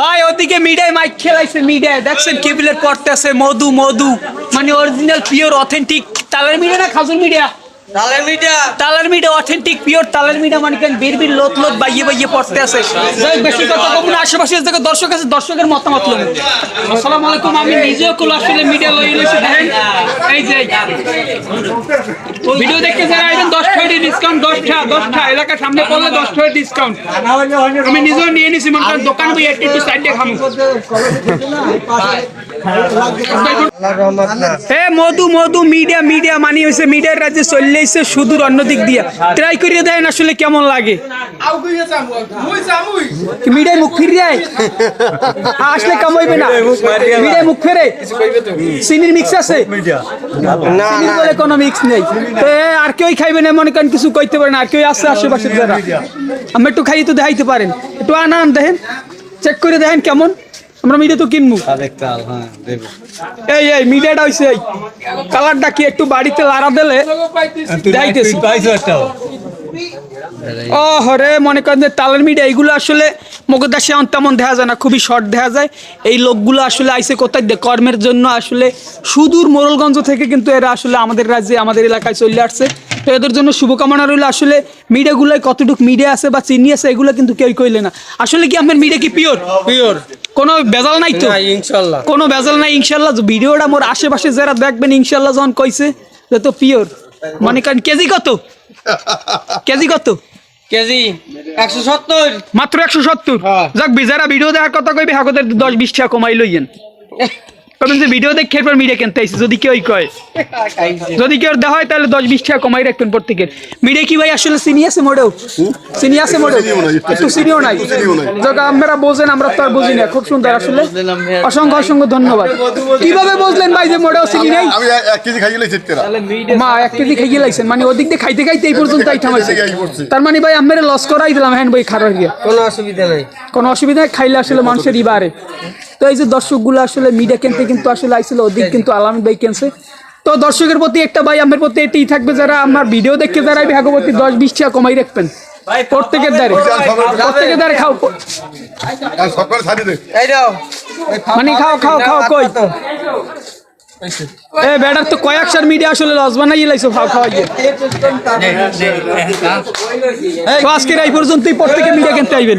ভাই ওদিকে মিডিয়ায় মাইক খেলাইছে মিডিয়ায় দেখছেন কেবিলের পড়তেছে মধু মধু। মানে অরিজিনাল পিওর অথেন্টিক তালের মিডিয়া না খাজুর মিডিয়া মিডিয়া তালের মিডিয়া অথেন্টিক পিওর তালের মিডিয়া মানে কেন বীর বীর লোত লোত বাইয়ে বাইয়ে পড়তে আছে। বেশি কথা কব না আশেপাশে থেকে দর্শক আছে দর্শকের মতামত লম আসসালামু আলাইকুম আমি নিজেও কোল আসলে মিডিয়া লই দেখেন এই যে, ভিডিও দেখতে যারা আইবেন 10 টাকা ডিসকাউন্ট 10 টাকা 10 সামনে পড়লে 10 টাকা ডিসকাউন্ট আমি নিজেও নিয়ে নিছি করেন দোকান বই একটু একটু সাইডে খামু। হে মধু মধু মিডিয়া মিডিয়া মানি হয়েছে মিডিয়ার রাজ্যে চলে এসে সুদূর অন্য দিক দিয়া। ট্রাই করিয়ে দেন আসলে কেমন লাগে। মিডিয়ায় মুখ ফিরিয়ে। আসলে কামাইবে না। মিডিয়ায় মুখ ফেরে। চিনির মিক্স আছে। চিনির বলে কোনো মিক্স নেই। তো আর কেউ খাইবে না মনে করেন কিছু কইতে পারেন আর কেউ আছে আশেপাশে যারা। আমি একটু খাইয়ে তো দেখাইতে পারেন। একটু আনান দেখেন চেক করে দেখেন কেমন। আমরা মিডিয়া তো কিনবো। এই এই মিডিয়াটা হইছে এই। কালারটা কি একটু বাড়িতে লাড়া দিলে দেখাইতেছি ও হরে মনে করেন যে তালের মিডিয়া এইগুলো আসলে মগদাসে তেমন দেখা যায় না খুবই শর্ট দেখা যায়। এই লোকগুলো আসলে আইসে কোথায় কর্মের জন্য আসলে সুদূর মোরলগঞ্জ থেকে কিন্তু এরা আসলে আমাদের রাজ্যে আমাদের এলাকায় চলে আসছে। তো এদের জন্য শুভকামনা রইল আসলে মিডিয়াগুলোয় কতটুকু মিডিয়া আছে বা চিনি আছে এগুলো কিন্তু কেউ কইলে না। আসলে কি আপনার মিডিয়া কি পিওর পিওর কোনো বেজাল নাই তো? ইনশাল্লাহ। কোনো বেজাল নাই ইনশাল্লাহ। ভিডিওটা মোর আশেপাশে যারা দেখবেন ইনশাল্লাহ যখন কইছে যে তো পিওর মনে করেন কেজি কত? কেজি কত? কেজি একশো সত্তর। মাত্র একশো সত্তর? হ্যাঁ। যাক যারা ভিডিও দেখার কথা কইবে হাকদের দশ বিশ টাকা কমাই লইয়েন। কবেন যে ভিডিও দেখে এরপর মিডিয়া কিনতে আইছে যদি কেউই কয়। যদি কেউ দেওয়া হয় তাহলে দশ বিশ টাকা কমাই রাখবেন প্রত্যেকের। মিডিয়া কি ভাই আসলে চিনি আছে মোড়েও চিনি আছে মোড়েও একটু চিনিও নাই। যাক আপনারা বোঝেন আমরা তো আর বুঝি না। খুব সুন্দর আসলে। অসংখ্য অসংখ্য ধন্যবাদ। কীভাবে বুঝলেন ভাই যে মোড়েও চিনি নাই? আমি এক- এক কেজি খাইয়ে লাইছি তেরা। মা এক কেজি খাইয়ে লাইছেন। মানে ওদিক দিয়ে খাইতে খাইতে এই পর্যন্ত এই করছে। তার মানে ভাই আমরা লস করাই দিলাম হ্যান্ড বই খারাপ গিয়া। কোনো অসুবিধা নেই। কোনো অসুবিধা খাইলে আসলে মানুষের ই বাড়ে। তো এই যে দর্শকগুলো আসলে মিডিয়া কিনতে কিন্তু আসলে আইছিল ওদিক কিন্তু আলামিন ভাই কিনছে। তো দর্শকের প্রতি একটা ভাই আমার প্রতি এটাই থাকবে যারা আমার ভিডিও দেখে যারা ভাগবতী দশ বিশ টাকা কমাই রাখবেন। প্রত্যেকের দ্বারে। প্রত্যেকের দ্বারে খাও। মানে খাও খাও খাও কই? এ বেটার তো কয়েকশার মিডিয়া আসলে লস বানাই লাইছো খাও খাওয়াই তো আজকের এই পর্যন্তই প্রত্যেকে মিডিয়া কিনতে আইবেন।